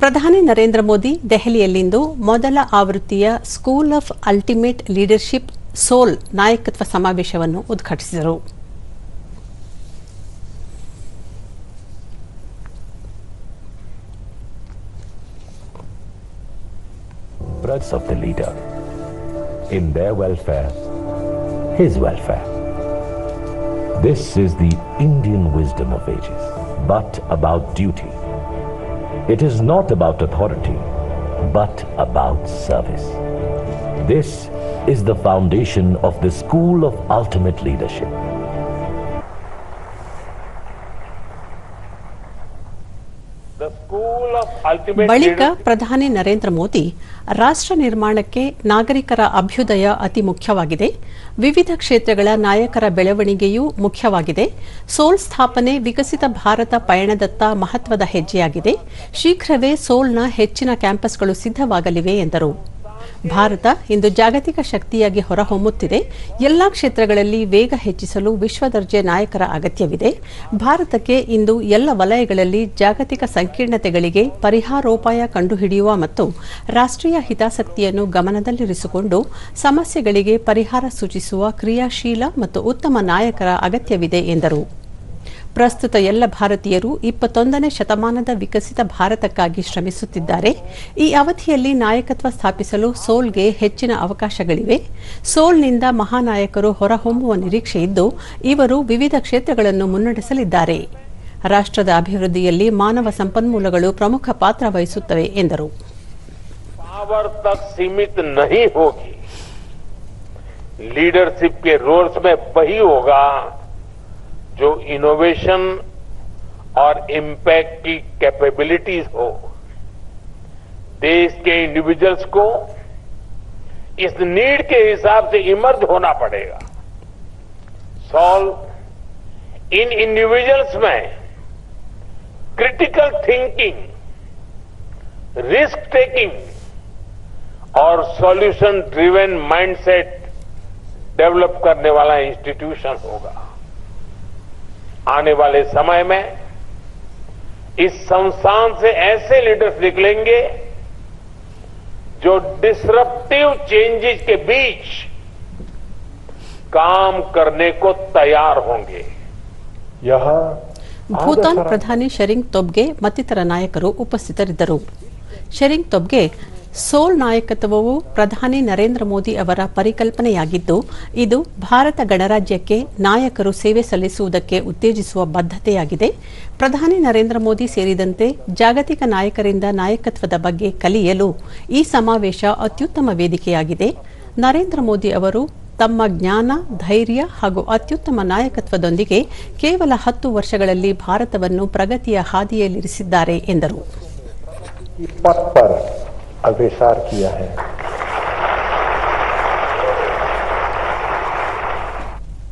ಪ್ರಧಾನಿ ನರೇಂದ್ರ ಮೋದಿ ದೆಹಲಿಯಲ್ಲಿಂದು ಮೊದಲ ಆವೃತ್ತಿಯ school of ultimate leadership SOUL ನಾಯಕತ್ವ ಸಮಾವೇಶವನ್ನು ಉದ್ಘಾಟಿಸಿದರು. This is the Indian wisdom of ages, but about duty. It is not about authority, but about service. This is the foundation of the School of Ultimate Leadership. ಬಳಿಕ ಪ್ರಧಾನಿ ನರೇಂದ್ರ ಮೋದಿ ರಾಷ್ಟ್ರ ನಿರ್ಮಾಣಕ್ಕೆ ನಾಗರಿಕರ ಅಭ್ಯುದಯ ಅತಿ ಮುಖ್ಯವಾಗಿದೆ. ವಿವಿಧ ಕ್ಷೇತ್ರಗಳ ನಾಯಕರ ಬೆಳವಣಿಗೆಯೂ ಮುಖ್ಯವಾಗಿದೆ. ಸೋಲ್ ಸ್ಥಾಪನೆ ವಿಕಸಿತ ಭಾರತ ಪಯಣದತ್ತ ಮಹತ್ವದ ಹೆಜ್ಜೆಯಾಗಿದೆ. ಶೀಘ್ರವೇ ಸೋಲ್ನ ಹೆಚ್ಚಿನ ಕ್ಯಾಂಪಸ್ಗಳು ಸಿದ್ಧವಾಗಲಿವೆ ಎಂದರು. ಭಾರತ ಇಂದು ಜಾಗತಿಕ ಶಕ್ತಿಯಾಗಿ ಹೊರಹೊಮ್ಮುತ್ತಿದೆ. ಎಲ್ಲಾ ಕ್ಷೇತ್ರಗಳಲ್ಲಿ ವೇಗ ಹೆಚ್ಚಿಸಲು ವಿಶ್ವದರ್ಜೆ ನಾಯಕರ ಅಗತ್ಯವಿದೆ. ಭಾರತಕ್ಕೆ ಇಂದು ಎಲ್ಲ ವಲಯಗಳಲ್ಲಿ ಜಾಗತಿಕ ಸಂಕೀರ್ಣತೆಗಳಿಗೆ ಪರಿಹಾರೋಪಾಯ ಕಂಡುಹಿಡಿಯುವ ಮತ್ತು ರಾಷ್ಟ್ರೀಯ ಹಿತಾಸಕ್ತಿಯನ್ನು ಗಮನದಲ್ಲಿರಿಸಿಕೊಂಡು ಸಮಸ್ಯೆಗಳಿಗೆ ಪರಿಹಾರ ಸೂಚಿಸುವ ಕ್ರಿಯಾಶೀಲ ಮತ್ತು ಉತ್ತಮ ನಾಯಕರ ಅಗತ್ಯವಿದೆ ಎಂದರು. ಪ್ರಸ್ತುತ ಎಲ್ಲ ಭಾರತೀಯರು ಇಪ್ಪತ್ತೊಂದನೇ ಶತಮಾನದ ವಿಕಸಿತ ಭಾರತಕ್ಕಾಗಿ ಶ್ರಮಿಸುತ್ತಿದ್ದಾರೆ. ಈ ಅವಧಿಯಲ್ಲಿ ನಾಯಕತ್ವ ಸ್ಥಾಪಿಸಲು ಸೋಲ್ಗೆ ಹೆಚ್ಚಿನ ಅವಕಾಶಗಳಿವೆ. ಸೋಲ್ನಿಂದ ಮಹಾನಾಯಕರು ಹೊರಹೊಮ್ಮುವ ನಿರೀಕ್ಷೆ ನಿರೀಕ್ಷೆಯಿದ್ದು ಇವರು ವಿವಿಧ ಕ್ಷೇತ್ರಗಳನ್ನು ಮುನ್ನಡೆಸಲಿದ್ದಾರೆ. ರಾಷ್ಟ್ರದ ಅಭಿವೃದ್ಧಿಯಲ್ಲಿ ಮಾನವ ಸಂಪನ್ಮೂಲಗಳು ಪ್ರಮುಖ ಪಾತ್ರ ವಹಿಸುತ್ತವೆ, ಎಂದರು. ಲೀಡರ್ಶಿಪ್ ರೋಲ್ಸ್ ಹೋಗಾ. जो इनोवेशन और इम्पैक्ट की कैपेबिलिटीज हो, देश के इंडिविजुअल्स को इस नीड के हिसाब से इमर्ज होना पड़ेगा। सॉल्व इन इंडिविजुअल्स में क्रिटिकल थिंकिंग रिस्क टेकिंग और सॉल्यूशन ड्रिवेन माइंडसेट डेवलप करने वाला इंस्टीट्यूशन होगा। आने वाले समय में इस संस्थान से ऐसे लीडर्स निकलेंगे जो डिसरप्टिव चेंजेस के बीच काम करने को तैयार होंगे यह ಭೂತಾನ್ ಪ್ರಧಾನಿ ಶೆರಿಂಗ್ ತೊಬ್ಗೆ ಮತ್ತಿತರ ನಾಯಕರು ಉಪಸ್ಥಿತರಿದ್ದರು ಶೆರಿಂಗ್ ತೊಬ್ಗೆ ಸೋಲ್ ನಾಯಕತ್ವವು ಪ್ರಧಾನಿ ನರೇಂದ್ರ ಮೋದಿ ಅವರ ಪರಿಕಲ್ಪನೆಯಾಗಿದ್ದು, ಇದು ಭಾರತ ಗಣರಾಜ್ಯಕ್ಕೆ ನಾಯಕರು ಸೇವೆ ಸಲ್ಲಿಸುವುದಕ್ಕೆ ಉತ್ತೇಜಿಸುವ ಬದ್ಧತೆಯಾಗಿದೆ. ಪ್ರಧಾನಿ ನರೇಂದ್ರ ಮೋದಿ ಸೇರಿದಂತೆ ಜಾಗತಿಕ ನಾಯಕರಿಂದ ನಾಯಕತ್ವದ ಬಗ್ಗೆ ಕಲಿಯಲು ಈ ಸಮಾವೇಶ ಅತ್ಯುತ್ತಮ ವೇದಿಕೆಯಾಗಿದೆ. ನರೇಂದ್ರ ಮೋದಿ ಅವರು ತಮ್ಮ ಜ್ಞಾನ, ಧೈರ್ಯ ಹಾಗೂ ಅತ್ಯುತ್ತಮ ನಾಯಕತ್ವದೊಂದಿಗೆ ಕೇವಲ ಹತ್ತು ವರ್ಷಗಳಲ್ಲಿ ಭಾರತವನ್ನು ಪ್ರಗತಿಯ ಹಾದಿಯಲ್ಲಿರಿಸಿದ್ದಾರೆ ಎಂದರು. अभिसार किया है।